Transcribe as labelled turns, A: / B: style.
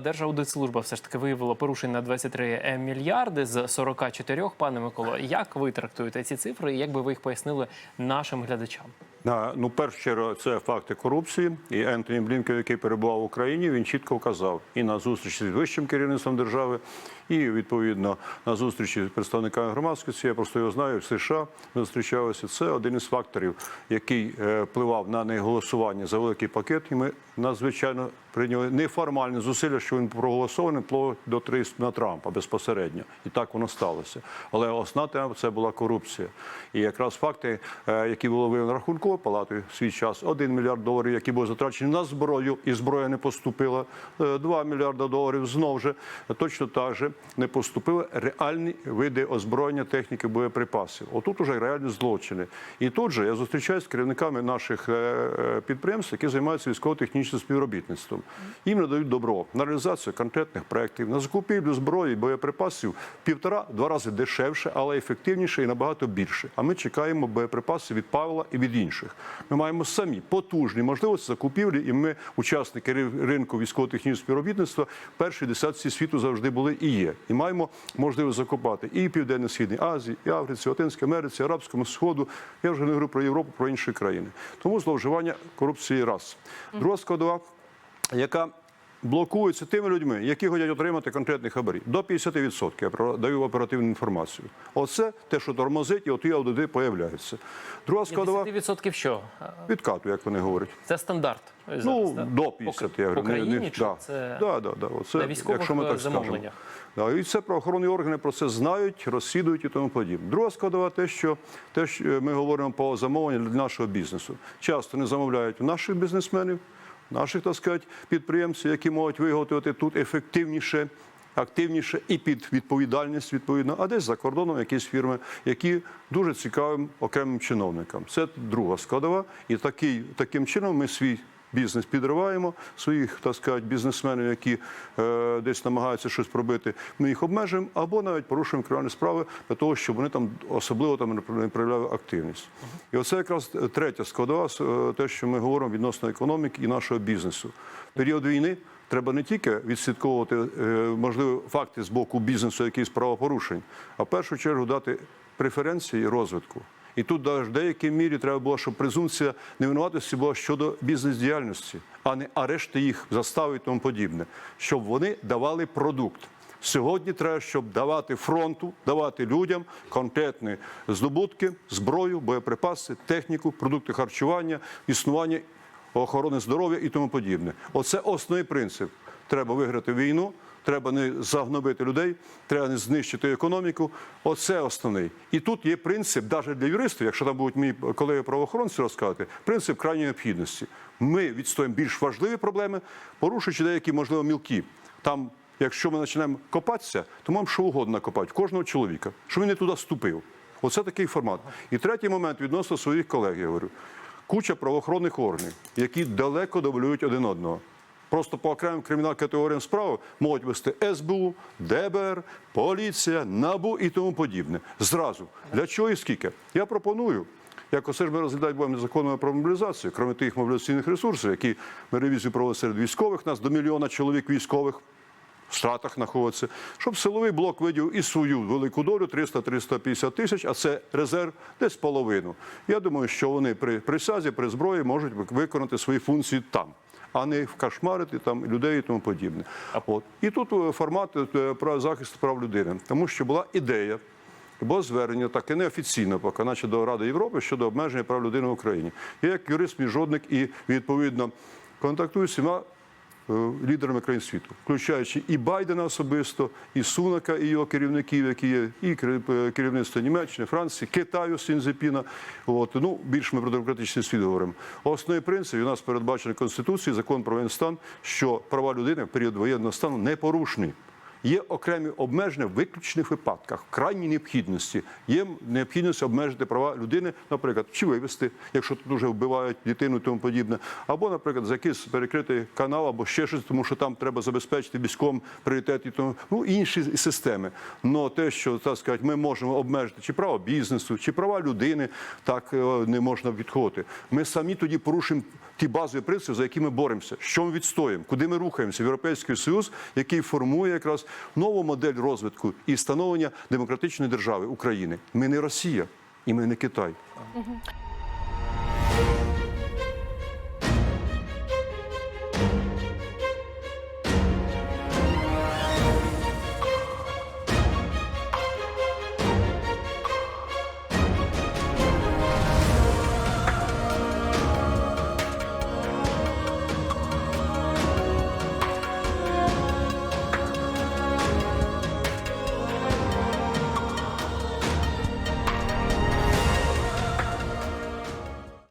A: Держаудитслужба все ж таки виявила порушень на 23 мільярди з 44, пане Миколо. Як ви трактуєте ці цифри і як би ви їх пояснили нашим глядачам?
B: Ну, в першу чергу, це факти корупції. І Ентоні Блінкен, який перебував в Україні, він чітко вказав і на зустрічі з вищим керівництвом держави, і відповідно на зустрічі з представниками громадськості. Я просто його знаю в США. Ми зустрічалися. Це один із факторів, який е, впливав на неголосування за великий пакет. І ми надзвичайно прийняли неформальне зусилля, що він проголосований вплоть до тиску на Трампа безпосередньо. І так воно сталося. Але основна тема це була корупція. І якраз факти, е, які були виявлені рахунковою палатою свій час, 1 мільярд доларів, які були затрачені на зброю, і зброя не поступила. 2 мільярда доларів знов же точно так же не поступили реальні види озброєння, техніки, боєприпасів. Отут уже реальні злочини. І тут же я зустрічаюся з керівниками наших е, е, підприємств, які займаються військово-технічним співробітництвом. Їм надають добро на реалізацію конкретних проєктів, на закупівлю зброї, боєприпасів півтора-два рази дешевше, але ефективніше і набагато більше. А ми чекаємо боєприпаси від Павла і від інших. Ми маємо самі потужні можливості закупівлі, і ми, учасники ринку військово-технічного співробітництва, перші десятці світу завжди були і є. І маємо можливість закупати і Південно-Східній Азії, і Африці, Латинській Америці, Арабському Сходу. Я вже не говорю про Європу, про інші країни. Тому зловживання корупції раз. Друга складова, яка блокується тими людьми, які хочуть отримати конкретні хабарі. До 50% я даю оперативну інформацію. Оце те, що тормозить, і от і аудити появляються. Друга складова
A: 50% що?
B: відкату, як вони говорять.
A: Це стандарт. зараз,
B: Ну,
A: да?
B: до 50,
A: По,
B: я говорю. не-
A: країні
B: не-
A: чи
B: да.
A: це
B: Да, да, да. Оце,
A: на військових,
B: якщо ми так скажемо. Да, і це правоохоронні органи про це знають, розслідують і тому подібне. Друга складова те, що те, що ми говоримо по замовленню для нашого бізнесу. Часто не замовляють у наших бізнесменів, наших, так сказати, підприємців, які можуть виготовити тут ефективніше. Активніше і під відповідальність відповідно, а десь за кордоном якісь фірми, які дуже цікавим окремим чиновникам. Це друга складова, і такий, таким чином ми свій бізнес підриваємо, своїх так сказати, бізнесменів, які е, десь намагаються щось пробити, ми їх обмежуємо або навіть порушуємо кримінальні справи для того, щоб вони там особливо там не про- не проявляли активність. І оце якраз третя складова, е, те, що ми говоримо відносно економіки і нашого бізнесу. Період війни. Треба не тільки відслідковувати е, можливі факти з боку бізнесу, якісь правопорушень, а в першу чергу дати преференції розвитку. І тут в деякій мірі треба було, щоб презумпція невинуватості була щодо бізнес-діяльності, а не арешти їх, застави і тому подібне, щоб вони давали продукт. Сьогодні треба, щоб давати фронту, давати людям конкретні здобутки, зброю, боєприпаси, техніку, продукти харчування, існування охорони здоров'я і тому подібне. Оце основний принцип. Треба виграти війну, треба не загнобити людей, треба не знищити економіку. Оце основний. І тут є принцип, навіть для юристів, якщо там будуть мої колеги правоохоронці розказувати, принцип крайньої необхідності. Ми відстоїмо більш важливі проблеми, порушуючи деякі, можливо, мілкі. Там, якщо ми почнемо копатися, то маємо що угодно накопати кожного чоловіка, щоб він не туди ступив. Оце такий формат. І третій момент відносно своїх колег, я говорю куча правоохоронних органів, які далеко дублюють один одного. Просто по окремим кримінальним категоріям справи можуть вести СБУ, ДБР, поліція, НАБУ і тому подібне. Зразу. Для чого і скільки? Я пропоную. Як оце ж ми розглядаємо будемо законами про мобілізацію, крім тих мобілізаційних ресурсів, які ми ревізію провели серед військових, нас до мільйона чоловік військових в Штатах знаходиться, щоб силовий блок видів і свою велику долю 300-350 тисяч, а це резерв десь половину. Я думаю, що вони при присязі, при зброї можуть виконати свої функції там. А не вкашмарити там людей і тому подібне. От. І тут е, формат е, про захист прав людини, тому що була ідея, було звернення таке неофіційно, поки наче до Ради Європи щодо обмеження прав людини в Україні. Я як юрист, міжодник і відповідно контактую з всіма лідерами країн світу, включаючи і Байдена особисто, і Сунака, і його керівників, які є, і е, керівництво Німеччини, Франції, Китаю Сінзепіна. От ну більш ми про демократичний світ говоримо. Основний принцип у нас передбачений Конституцією, закон про воєнний стан, що права людини в період воєнного стану непорушні. Є окремі обмеження в виключних випадках, в крайній необхідності. Є необхідність обмежити права людини, наприклад, чи вивезти, якщо тут вже вбивають дитину і тому подібне, або, наприклад, за якийсь перекритий канал, або ще щось, тому що там треба забезпечити військовим пріоритет і тому ну інші системи. Но те, що так сказати, ми можемо обмежити чи право бізнесу, чи права людини, так е, не можна відходити. Ми самі тоді порушимо ті базові принципи, за які ми боремося, що ми відстоїмо, куди ми рухаємося в Європейський Союз, який формує якраз нову модель розвитку і становлення демократичної держави України. Ми не Росія і ми не Китай.